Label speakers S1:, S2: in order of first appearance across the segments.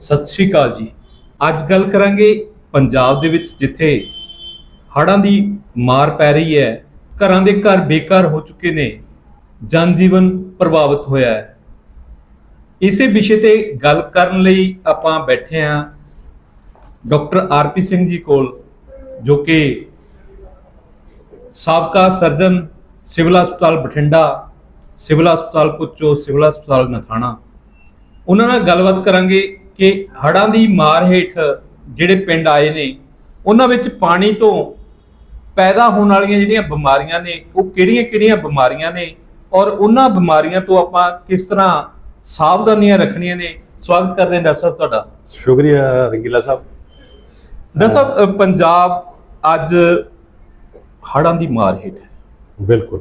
S1: ਸਤਿ ਸ਼੍ਰੀ ਅਕਾਲ ਜੀ। ਅੱਜ ਗੱਲ ਕਰਾਂਗੇ ਪੰਜਾਬ ਦੇ ਵਿੱਚ ਜਿੱਥੇ ਹੜ੍ਹਾਂ ਦੀ ਮਾਰ ਪੈ ਰਹੀ ਹੈ, ਘਰਾਂ ਦੇ ਘਰ ਬੇਕਾਰ ਹੋ ਚੁੱਕੇ ਨੇ ਜਨ ਜੀਵਨ ਪ੍ਰਭਾਵਿਤ ਹੋਇਆ ਹੈ। ਇਸੇ ਵਿਸ਼ੇ ਤੇ ਗੱਲ ਕਰਨ ਲਈ ਆਪਾਂ ਬੈਠੇ ਹਾਂ ਡਾਕਟਰ ਆਰਪੀ ਸਿੰਘ ਜੀ ਕੋਲ, ਜੋ ਕਿ ਸਾਬਕਾ ਸਰਜਨ, ਸਿਵਲ ਹਸਪਤਾਲ ਬਠਿੰਡਾ, ਸਿਵਲ ਹਸਪਤਾਲ ਪੁੱਚੋ ਸਿਵਲ ਹਸਪਤਾਲ ਨਥਾਣਾ। ਉਹਨਾਂ ਨਾਲ ਗੱਲਬਾਤ ਕਰਾਂਗੇ ਕਿ ਹੜ੍ਹਾਂ ਦੀ ਮਾਰ ਹੇਠ ਜਿਹੜੇ ਪਿੰਡ ਆਏ ਨੇ ਉਹਨਾਂ ਵਿੱਚ ਪਾਣੀ ਤੋਂ ਪੈਦਾ ਹੋਣ ਵਾਲੀਆਂ ਜਿਹੜੀਆਂ ਬਿਮਾਰੀਆਂ ਨੇ ਉਹ ਕਿਹੜੀਆਂ-ਕਿਹੜੀਆਂ ਬਿਮਾਰੀਆਂ ਨੇ ਔਰ ਉਹਨਾਂ ਬਿਮਾਰੀਆਂ ਤੋਂ ਆਪਾਂ ਕਿਸ ਤਰ੍ਹਾਂ ਸਾਵਧਾਨੀਆਂ ਰੱਖਣੀਆਂ ਨੇ? ਸਵਾਗਤ ਕਰਦੇ ਹਾਂ ਡਾਕਟਰ ਸਾਹਿਬ ਤੁਹਾਡਾ।
S2: ਸ਼ੁਕਰੀਆ ਰੰਗੀਲਾ ਸਾਹਿਬ।
S1: ਡਾਕਟਰ ਸਾਹਿਬ ਪੰਜਾਬ ਅੱਜ ਹੜ੍ਹਾਂ ਦੀ ਮਾਰ ਹੇਠ ਹੈ।
S2: ਬਿਲਕੁਲ।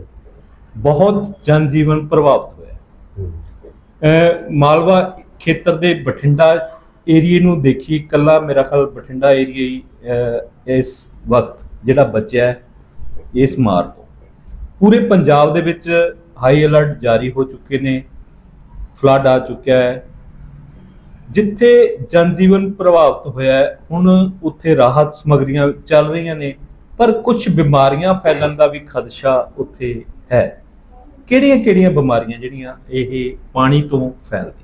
S1: ਬਹੁਤ ਜਨ ਜੀਵਨ ਪ੍ਰਭਾਵਿਤ ਹੋਇਆ ਮਾਲਵਾ ਖੇਤਰ ਦੇ ਬਠਿੰਡਾ ਏਰੀਏ ਨੂੰ ਦੇਖੀ ਕੱਲਾ ਮੇਰਾ ਖਿਆਲ ਬਠਿੰਡਾ ਏਰੀਆ ਹੀ ਇਸ ਵਕਤ ਜਿਹੜਾ ਬਚਿਆ ਹੈ, ਇਸ ਮਾਰ ਤੋਂ। ਪੂਰੇ ਪੰਜਾਬ ਦੇ ਵਿੱਚ ਹਾਈ ਅਲਰਟ ਜਾਰੀ ਹੋ ਚੁੱਕੇ ਨੇ ਫਲੱਡ ਆ ਚੁੱਕਿਆ ਹੈ। ਜਿੱਥੇ ਜਨਜੀਵਨ ਪ੍ਰਭਾਵਿਤ ਹੋਇਆ ਹੈ, ਹੁਣ ਉੱਥੇ ਰਾਹਤ ਸਮਗਰੀਆਂ ਚੱਲ ਰਹੀਆਂ ਨੇ, ਪਰ ਕੁਝ ਬਿਮਾਰੀਆਂ ਫੈਲਣ ਦਾ ਵੀ ਖਦਸ਼ਾ ਉੱਥੇ ਹੈ। ਕਿਹੜੀਆਂ-ਕਿਹੜੀਆਂ ਬਿਮਾਰੀਆਂ ਜਿਹੜੀਆਂ ਇਹ ਪਾਣੀ ਤੋਂ ਫੈਲਦੀਆਂ?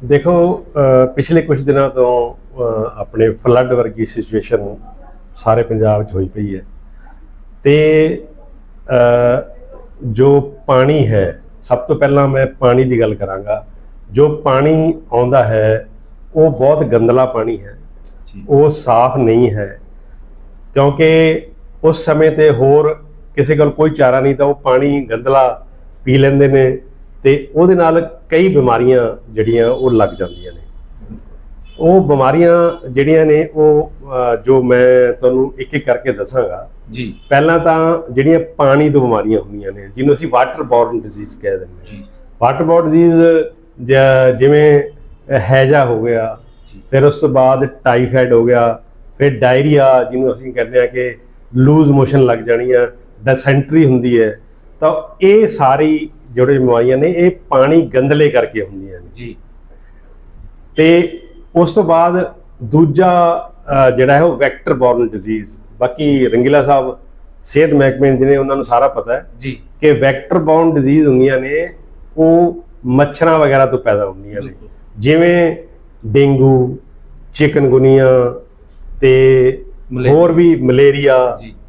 S2: ਦੇਖੋ ਪਿਛਲੇ ਕੁਝ ਦਿਨਾਂ ਤੋਂ ਆਪਣੇ ਫਲੱਡ ਵਰਗੀ ਸਿਚੁਏਸ਼ਨ ਸਾਰੇ ਪੰਜਾਬ 'ਚ ਹੋਈ ਪਈ ਹੈ। ਤੇ ਜੋ ਪਾਣੀ ਹੈ ਸਭ ਤੋਂ ਪਹਿਲਾਂ ਮੈਂ ਪਾਣੀ ਦੀ ਗੱਲ ਕਰਾਂਗਾ। ਜੋ ਪਾਣੀ ਆਉਂਦਾ ਹੈ ਉਹ ਬਹੁਤ ਗੰਦਲਾ ਪਾਣੀ ਹੈ। ਉਹ ਸਾਫ਼ ਨਹੀਂ ਹੈ। ਕਿਉਂਕਿ ਉਸ ਸਮੇਂ ਤੇ ਹੋਰ ਕਿਸੇ ਕੋਲ ਕੋਈ ਚਾਰਾ ਨਹੀਂ ਤਾਂ ਉਹ ਪਾਣੀ ਗੰਦਲਾ ਪੀ ਲੈਂਦੇ ਨੇ। ਤੇ ਉਹਦੇ ਨਾਲ ਕਈ ਬਿਮਾਰੀਆਂ ਜਿਹੜੀਆਂ ਉਹ ਲੱਗ ਜਾਂਦੀਆਂ ਨੇ। ਉਹ ਬਿਮਾਰੀਆਂ ਜਿਹੜੀਆਂ ਨੇ ਉਹ ਜੋ ਮੈਂ ਤੁਹਾਨੂੰ ਇੱਕ ਇੱਕ ਕਰਕੇ ਦੱਸਾਂਗਾ।
S1: ਜੀ।
S2: ਪਹਿਲਾਂ ਤਾਂ ਜਿਹੜੀਆਂ ਪਾਣੀ ਤੋਂ ਬਿਮਾਰੀਆਂ ਹੁੰਦੀਆਂ ਨੇ ਜਿਹਨੂੰ ਅਸੀਂ ਵਾਟਰ ਬੋਰਨ ਡਿਜ਼ੀਜ਼ ਕਹਿ ਦਿੰਦੇ ਹਾਂ। ਵਾਟਰ ਬੋਰਨ ਡਿਜ਼ੀਜ਼ ਜਿਵੇਂ ਹੈਜਾ ਹੋ ਗਿਆ ਫਿਰ ਉਸ ਤੋਂ ਬਾਅਦ ਟਾਈਫਾਇਡ ਹੋ ਗਿਆ ਫਿਰ ਡਾਇਰੀਆ ਜਿਹਨੂੰ ਅਸੀਂ ਕਹਿੰਦੇ ਆ ਕਿ ਲੂਜ਼ ਮੋਸ਼ਨ ਲੱਗ ਜਾਣੀ ਆ ਡੈਸੈਂਟਰੀ ਹੁੰਦੀ ਹੈ। ਤਾਂ ਇਹ ਸਾਰੀ ਜਿਹੜੇ ਬਿਮਾਰੀਆਂ ਨੇ ਇਹ ਪਾਣੀ ਗੰਦਲੇ ਕਰਕੇ ਹੁੰਦੀਆਂ ਨੇ
S1: ਜੀ
S2: ਤੇ ਉਸ ਤੋਂ ਬਾਅਦ ਦੂਜਾ ਜਿਹੜਾ ਹੈ ਉਹ ਵੈਕਟਰ ਬੋਰਨ ਡਿਜ਼ੀਜ਼ ਬਾਕੀ ਰੰਗੀਲਾ ਸਾਹਿਬ ਸਿਹਤ ਮਹਿਕਮੇ ਦੇ ਨੇ ਉਹਨਾਂ ਨੂੰ ਸਾਰਾ ਪਤਾ ਹੈ
S1: ਜੀ
S2: ਕਿ ਵੈਕਟਰ ਬੋਰਨ ਡਿਜ਼ੀਜ਼ ਹੁੰਦੀਆਂ ਨੇ ਉਹ ਮੱਛਰਾਂ ਵਗੈਰਾ ਤੋਂ ਪੈਦਾ ਹੁੰਦੀਆਂ ਨੇ। ਜਿਵੇਂ ਡੇਂਗੂ ਚਿਕਨਗੁਨੀਆ ਤੇ। ਹੋਰ ਵੀ ਮਲੇਰੀਆ।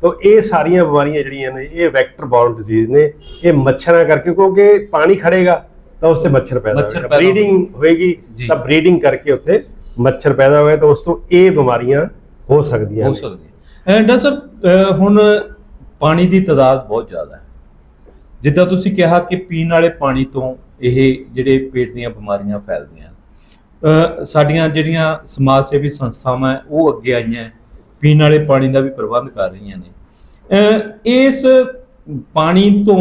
S2: ਤਾਂ ਇਹ ਸਾਰੀਆਂ ਬਿਮਾਰੀਆਂ ਜਿਹੜੀਆਂ ਨੇ ਇਹ ਵੈਕਟਰ ਬੋਰਨ ਡਿਜ਼ੀਜ਼ ਨੇ ਇਹ ਮੱਛਰਾਂ ਕਰਕੇ ਕਿਉਂਕਿ ਪਾਣੀ ਖੜੇਗਾ ਤਾਂ ਉਸ ਤੇ ਮੱਛਰ ਪੈਦਾ ਹੋਏਗਾ। ਬਰੀਡਿੰਗ ਹੋਏਗੀ। ਤਾਂ ਬਰੀਡਿੰਗ ਕਰਕੇ ਉੱਥੇ ਮੱਛਰ ਪੈਦਾ ਹੋਏ ਤਾਂ ਉਸ ਤੋਂ ਇਹ ਬਿਮਾਰੀਆਂ ਹੋ ਸਕਦੀਆਂ
S1: ਹੋ
S2: ਨੇ।
S1: ਸਕਦੀ ਹੈ ਡਾਕਟਰ ਸਾਹਿਬ ਹੁਣ ਪਾਣੀ ਦੀ ਤਾਦਾਦ ਬਹੁਤ ਜ਼ਿਆਦਾ ਹੈ। ਜਿੱਦਾਂ ਤੁਸੀਂ ਕਿਹਾ ਕਿ ਪੀਣ ਵਾਲੇ ਪਾਣੀ ਤੋਂ ਇਹ ਜਿਹੜੇ ਪੇਟ ਦੀਆਂ ਬਿਮਾਰੀਆਂ ਫੈਲਦੀਆਂ। ਸਾਡੀਆਂ ਜਿਹੜੀਆਂ ਸਮਾਜ ਸੇਵੀ ਸੰਸਥਾਵਾਂ ਉਹ ਅੱਗੇ ਆਈਆਂ ਪੀਣ ਵਾਲੇ ਪਾਣੀ ਦਾ ਵੀ ਪ੍ਰਬੰਧ ਕਰ ਰਹੀਆਂ ਨੇ। ਇਸ ਪਾਣੀ ਤੋਂ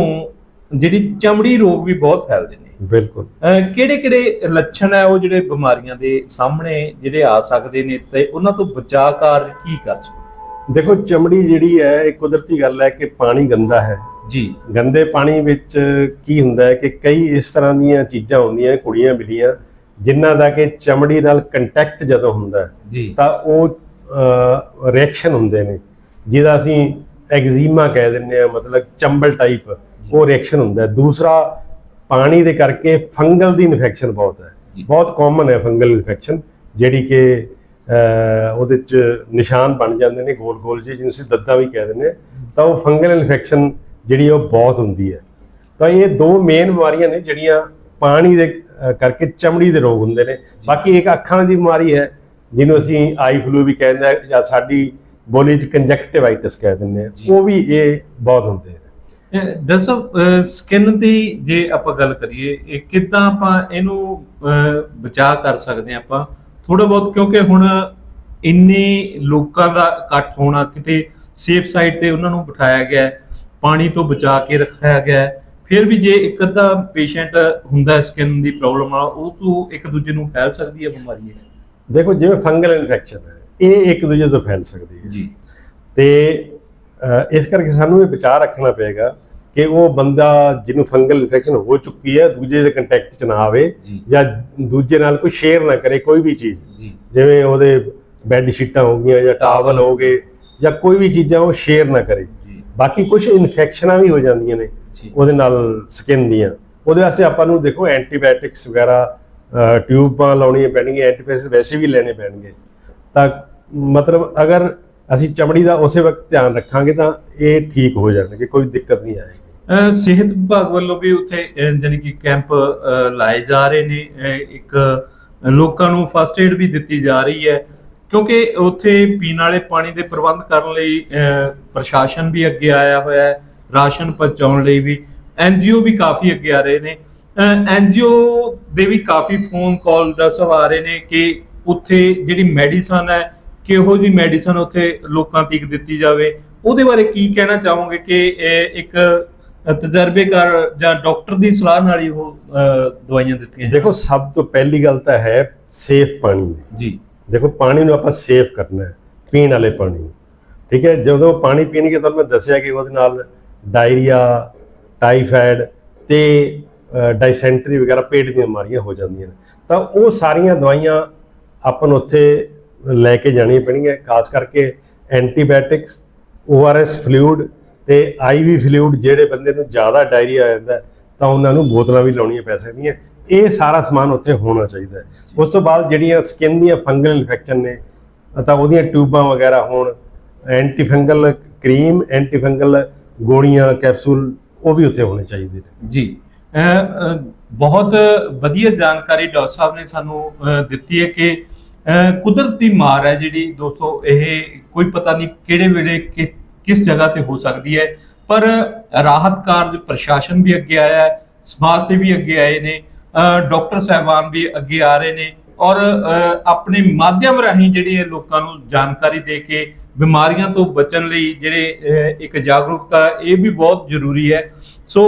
S1: ਜਿਹੜੀ ਚਮੜੀ ਰੋਗ ਵੀ ਬਹੁਤ ਫੈਲਦੇ ਨੇ।
S2: ਬਿਲਕੁਲ।
S1: ਕਿਹੜੇ ਕਿਹੜੇ ਲੱਛਣ ਹੈ ਉਹ ਜਿਹੜੇ ਬਿਮਾਰੀਆਂ ਦੇ ਸਾਹਮਣੇ ਜਿਹੜੇ ਆ ਸਕਦੇ ਨੇ ਤੇ ਉਹਨਾਂ ਤੋਂ ਬਚਾਅ ਕਾਰਜ ਕੀ ਕਰ ਸਕਦੇ?
S2: ਦੇਖੋ ਚਮੜੀ ਜਿਹੜੀ ਹੈ ਇਹ ਕੁਦਰਤੀ ਗੱਲ ਹੈ ਕਿ ਪਾਣੀ ਗੰਦਾ ਹੈ।
S1: ਜੀ।
S2: ਗੰਦੇ ਪਾਣੀ ਵਿੱਚ ਕੀ ਹੁੰਦਾ ਹੈ ਕਿ ਕਈ ਇਸ ਤਰ੍ਹਾਂ ਦੀਆਂ ਚੀਜ਼ਾਂ ਹੁੰਦੀਆਂ ਕੁੜੀਆਂ ਮਿਲੀਆਂ ਜਿਨ੍ਹਾਂ ਦਾ ਕਿ ਚਮੜੀ ਨਾਲ ਕੰਟੈਕਟ ਜਦੋਂ ਹੁੰਦਾ ਤਾਂ ਉਹ ਰਿਐਕਸ਼ਨ ਹੁੰਦੇ ਨੇ। ਜਿਹਦਾ ਅਸੀਂ ਐਗਜ਼ੀਮਾ ਕਹਿ ਦਿੰਦੇ ਆ ਮਤਲਬ ਚੰਬਲ ਟਾਈਪ ਉਹ ਰਿਐਕਸ਼ਨ ਹੁੰਦਾ ਦੂਸਰਾ ਪਾਣੀ ਦੇ ਕਰਕੇ ਫੰਗਲ ਦੀ ਇਨਫੈਕਸ਼ਨ ਬਹੁਤ ਹੈ। ਬਹੁਤ ਕਾਮਨ ਹੈ ਫੰਗਲ ਇਨਫੈਕਸ਼ਨ ਜਿਹੜੀ ਕਿ ਉਹਦੇ ਚ ਨਿਸ਼ਾਨ ਬਣ ਜਾਂਦੇ ਨੇ ਗੋਲ ਗੋਲ ਜਿਹੇ ਜਿਹਨੂੰ ਅਸੀਂ ਦੱਦਾ ਵੀ ਕਹਿ ਦਿੰਦੇ ਤਾਂ ਉਹ ਫੰਗਲ ਇਨਫੈਕਸ਼ਨ ਜਿਹੜੀ ਉਹ ਬਹੁਤ ਹੁੰਦੀ ਹੈ। ਤਾਂ ਇਹ ਦੋ ਮੇਨ ਬਿਮਾਰੀਆਂ ਨੇ ਜਿਹੜੀਆਂ ਪਾਣੀ ਦੇ ਕਰਕੇ ਚਮੜੀ ਦੇ ਰੋਗ ਹੁੰਦੇ ਨੇ। ਬਾਕੀ ਇੱਕ ਅੱਖਾਂ ਦੀ ਬਿਮਾਰੀ ਹੈ ਜਿਹਨੂੰ ਅਸੀਂ ਆਈ ਫਲੂ ਵੀ ਕਹਿੰਦੇ ਹਾਂ ਜਾਂ ਸਾਡੀ ਬੋਲੀ ਚ ਕੰਜਕਟਿਵਾਈਟਿਸ ਕਹਿ ਦਿੰਦੇ। ਹਾਂ ਉਹ ਵੀ ਇਹ ਬਹੁਤ ਹੁੰਦੇ ਨੇ
S1: ਸਾਹਿਬ ਸਕਿਨ ਦੀ ਜੇ ਆਪਾਂ ਗੱਲ ਕਰੀਏ ਇਹ ਕਿੱਦਾਂ ਆਪਾਂ ਇਹਨੂੰ ਬਚਾਅ ਕਰ ਸਕਦੇ ਹਾਂ ਆਪਾਂ ਥੋੜਾ ਬਹੁਤ ਕਿਉਂਕਿ ਹੁਣ ਇੰਨੇ ਲੋਕਾਂ ਦਾ ਇਕੱਠ ਹੋਣਾ ਕਿਤੇ ਸੇਫ ਸਾਈਡ ਤੇ ਉਹਨਾਂ ਨੂੰ ਬਿਠਾਇਆ ਗਿਆ ਪਾਣੀ ਤੋਂ ਬਚਾ ਕੇ ਰੱਖਿਆ ਗਿਆ। ਫਿਰ ਵੀ ਜੇ ਇੱਕ ਅੱਧਾ ਪੇਸ਼ੈਂਟ ਹੁੰਦਾ ਸਕਿਨ ਦੀ ਪ੍ਰੋਬਲਮ ਨਾਲ ਉਹ ਤੋਂ ਇੱਕ ਦੂਜੇ ਨੂੰ ਫੈਲ ਸਕਦੀ ਹੈ ਬਿਮਾਰੀ ਇਹ
S2: ਦੇਖੋ ਜਿਵੇਂ ਫੰਗਲ ਇਨਫੈਕਸ਼ਨ ਹੈ ਇਹ ਇੱਕ ਦੂਜੇ ਤੋਂ ਫੈਲ ਸਕਦੀ ਹੈ।
S1: ਜੀ।
S2: ਤੇ ਇਸ ਕਰਕੇ ਸਾਨੂੰ ਇਹ ਵਿਚਾਰ ਰੱਖਣਾ ਪਏਗਾ ਕਿ ਉਹ ਬੰਦਾ ਜਿਹਨੂੰ ਫੰਗਲ ਇਨਫੈਕਸ਼ਨ ਹੋ ਚੁੱਕੀ ਹੈ ਦੂਜੇ ਦੇ ਕੰਟੈਕਟ 'ਚ ਨਾ ਆਵੇ
S1: ਜੀ।
S2: ਦੂਜੇ ਨਾਲ ਕੋਈ ਸ਼ੇਅਰ ਨਾ ਕਰੇ ਕੋਈ ਵੀ ਚੀਜ਼। ਜਿਵੇਂ ਉਹਦੇ ਬੈੱਡ ਸ਼ੀਟਾਂ ਹੋ ਗਈਆਂ ਜਾਂ ਟਾਵਲ ਹੋ ਗਏ ਜਾਂ ਕੋਈ ਵੀ ਚੀਜ਼ਾਂ ਉਹ ਸ਼ੇਅਰ ਨਾ ਕਰੇ। ਬਾਕੀ ਕੁਝ ਇਨਫੈਕਸ਼ਨਾਂ ਵੀ ਹੋ ਜਾਂਦੀਆਂ ਨੇ ਉਹਦੇ ਨਾਲ ਸਕਿਨ ਦੀਆਂ। ਉਹਦੇ ਵਾਸਤੇ ਆਪਾਂ ਨੂੰ ਦੇਖੋ ਐਂਟੀਬਾਇਓਟਿਕਸ ਵਗੈਰਾ ਟਿਊਬਾਂ ਲਾਉਣੀਆਂ ਪੈਣਗੀਆਂ ਐਂਟੀਬਾਇਓਟਿਕਸ ਵੈਸੇ ਵੀ ਲੈਣੇ ਪੈਣਗੇ। ਤਾਂ ਮਤਲਬ ਅਗਰ ਅਸੀਂ ਚਮੜੀ ਦਾ ਉਸੇ ਵਕਤ ਧਿਆਨ ਰੱਖਾਂਗੇ ਤਾਂ ਇਹ ਠੀਕ ਹੋ ਜਾਣਗੇ ਕੋਈ ਦਿੱਕਤ ਨਹੀਂ ਆਏਗੀ।
S1: ਸਿਹਤ ਵਿਭਾਗ ਵੱਲੋਂ ਵੀ ਉੱਥੇ ਅਹ, ਜਾਣੀ ਕਿ ਕੈਂਪ ਲਾਏ ਜਾ ਰਹੇ ਨੇ। ਇੱਕ ਲੋਕਾਂ ਨੂੰ ਫਸਟ ਏਡ ਵੀ ਦਿੱਤੀ ਜਾ ਰਹੀ ਹੈ ਕਿਉਂਕਿ ਉੱਥੇ ਪੀਣ ਵਾਲੇ ਪਾਣੀ ਦੇ ਪ੍ਰਬੰਧ ਕਰਨ ਲਈ ਪ੍ਰਸ਼ਾਸਨ ਵੀ ਅੱਗੇ ਆਇਆ ਹੋਇਆ ਹੈ ਰਾਸ਼ਨ ਪਹੁੰਚਾਉਣ ਲਈ ਵੀ। ਐਨਜੀਓ ਵੀ ਕਾਫੀ ਅੱਗੇ ਆ ਰਹੇ ਨੇ। ਐਨਜੀਓ ਦੇ ਵੀ ਕਾਫੀ ਫੋਨ ਕਾਲ ਦਾ ਸਭ ਆ ਰਹੇ ਨੇ ਕਿ ਉੱਥੇ ਜਿਹੜੀ ਮੈਡੀਸਨ ਹੈ ਕਿਹੋ ਜੀ ਮੈਡੀਸਨ ਉੱਥੇ ਲੋਕਾਂ ਤੱਕ ਦਿੱਤੀ ਜਾਵੇ? ਉਹਦੇ ਬਾਰੇ ਕੀ ਕਹਿਣਾ ਚਾਹੋਗੇ ਕਿ ਇਹ ਇੱਕ ਤਜਰਬੇਕਾਰ ਜਾਂ ਡਾਕਟਰ ਦੀ ਸਲਾਹ ਨਾਲ ਹੀ ਉਹ ਦਵਾਈਆਂ ਦਿੱਤੀਆਂ
S2: ਦੇਖੋ ਸਭ ਤੋਂ ਪਹਿਲੀ ਗੱਲ ਤਾਂ ਹੈ ਸੇਫ ਪਾਣੀ ਦੀ।
S1: ਜੀ।
S2: ਦੇਖੋ ਪਾਣੀ ਨੂੰ ਆਪਾਂ ਸੇਫ ਕਰਨਾ ਹੈ ਪੀਣ ਵਾਲੇ ਪਾਣੀ ਨੂੰ। ਠੀਕ ਹੈ ਜਦੋਂ ਪਾਣੀ ਪੀਣਗੇ ਤੁਹਾਨੂੰ ਮੈਂ ਦੱਸਿਆ ਕਿ ਉਹਦੇ ਨਾਲ ਡਾਇਰੀਆ ਟਾਈਫਾਇਡ ਤੇ ਡਾਇਸੈਂਟਰੀ ਵਗੈਰਾ, ਪੇਟ ਦੀਆਂ ਬਿਮਾਰੀਆਂ ਹੋ ਜਾਂਦੀਆਂ ਨੇ। ਤਾਂ ਉਹ ਸਾਰੀਆਂ ਦਵਾਈਆਂ ਆਪਾਂ ਨੂੰ ਉੱਥੇ ਲੈ ਕੇ ਜਾਣੀਆਂ ਪੈਣਗੀਆਂ, ਖਾਸ ਕਰਕੇ ਐਂਟੀਬਾਇਓਟਿਕਸ ORS ਫਲੂਇਡ ਤੇ IV ਫਲੂਇਡ ਜਿਹੜੇ ਬੰਦੇ ਨੂੰ ਜ਼ਿਆਦਾ ਡਾਇਰੀਆ ਆ ਜਾਂਦਾ, ਤਾਂ ਉਹਨਾਂ ਨੂੰ ਬੋਤਲਾਂ ਵੀ ਲਾਉਣੀਆਂ ਪੈ ਸਕਦੀਆਂ। ਇਹ ਸਾਰਾ ਸਮਾਨ ਉੱਥੇ ਹੋਣਾ ਚਾਹੀਦਾ ਹੈ। ਉਸ ਤੋਂ ਬਾਅਦ ਜਿਹੜੀਆਂ ਸਕਿਨ ਦੀਆਂ ਫੰਗਲ ਇਨਫੈਕਸ਼ਨ ਨੇ, ਤਾਂ ਉਹਦੀਆਂ ਟਿਊਬਾਂ ਵਗੈਰਾ ਹੋਣ antifungal cream antifungal ਗੋਲੀਆਂ ਕੈਪਸੂਲ ਉਹ ਵੀ ਉੱਥੇ ਹੋਣੇ ਚਾਹੀਦੇ ਨੇ।
S1: ਜੀ। ਬਹੁਤ ਵਧੀਆ ਜਾਣਕਾਰੀ ਡਾਕਟਰ ਸਾਹਿਬ ਨੇ ਸਾਨੂੰ ਦਿੱਤੀ ਹੈ ਕਿ ਕੁਦਰਤੀ ਮਾਰ ਹੈ ਜਿਹੜੀ ਦੋਸਤੋ, ਇਹ ਕੋਈ ਪਤਾ ਨਹੀਂ ਕਿਹੜੇ ਵੇਲੇ ਕਿ- ਕਿਸ ਜਗ੍ਹਾ ਤੇ ਹੋ ਸਕਦੀ ਹੈ। ਪਰ ਰਾਹਤ ਕਾਰਜ ਪ੍ਰਸ਼ਾਸਨ ਵੀ ਅੱਗੇ ਆਇਆ ਹੈ, ਸਮਾਜ ਸੇਵੀ ਅੱਗੇ ਆਏ ਨੇ ਡਾਕਟਰ ਸਾਹਿਬਾਨ ਵੀ ਅੱਗੇ ਆ ਰਹੇ ਨੇ ਔਰ ਆਪਣੇ ਮਾਧਿਅਮ ਰਾਹੀਂ ਜਿਹੜੇ ਇਹ ਲੋਕਾਂ ਨੂੰ ਜਾਣਕਾਰੀ ਦੇ ਕੇ ਬਿਮਾਰੀਆਂ ਤੋਂ ਬਚਣ ਲਈ ਜਿਹੜੇ ਇੱਕ ਜਾਗਰੂਕਤਾ ਇਹ ਵੀ ਬਹੁਤ ਜ਼ਰੂਰੀ ਹੈ। ਸੋ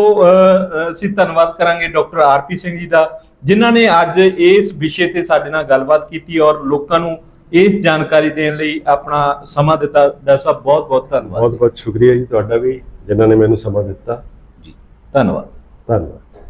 S1: ਅਸੀਂ ਧੰਨਵਾਦ ਕਰਾਂਗੇ ਡਾਕਟਰ ਆਰਪੀ ਸਿੰਘ ਜੀ ਦਾ ਜਿਨ੍ਹਾਂ ਨੇ ਅੱਜ ਇਸ ਵਿਸ਼ੇ ਤੇ ਸਾਡੇ ਨਾਲ ਗੱਲਬਾਤ ਕੀਤੀ ਔਰ ਲੋਕਾਂ ਨੂੰ ਇਸ ਜਾਣਕਾਰੀ ਦੇਣ ਲਈ ਆਪਣਾ ਸਮਾਂ ਦਿੱਤਾ। ਡਾਕਟਰ ਸਾਹਿਬ ਬਹੁਤ ਬਹੁਤ ਧੰਨਵਾਦ।
S2: ਬਹੁਤ ਬਹੁਤ ਸ਼ੁਕਰੀਆ ਜੀ ਤੁਹਾਡਾ ਵੀ ਜਿਨ੍ਹਾਂ ਨੇ ਮੈਨੂੰ ਸਮਾਂ ਦਿੱਤਾ।
S1: ਜੀ ਧੰਨਵਾਦ।
S2: ਧੰਨਵਾਦ।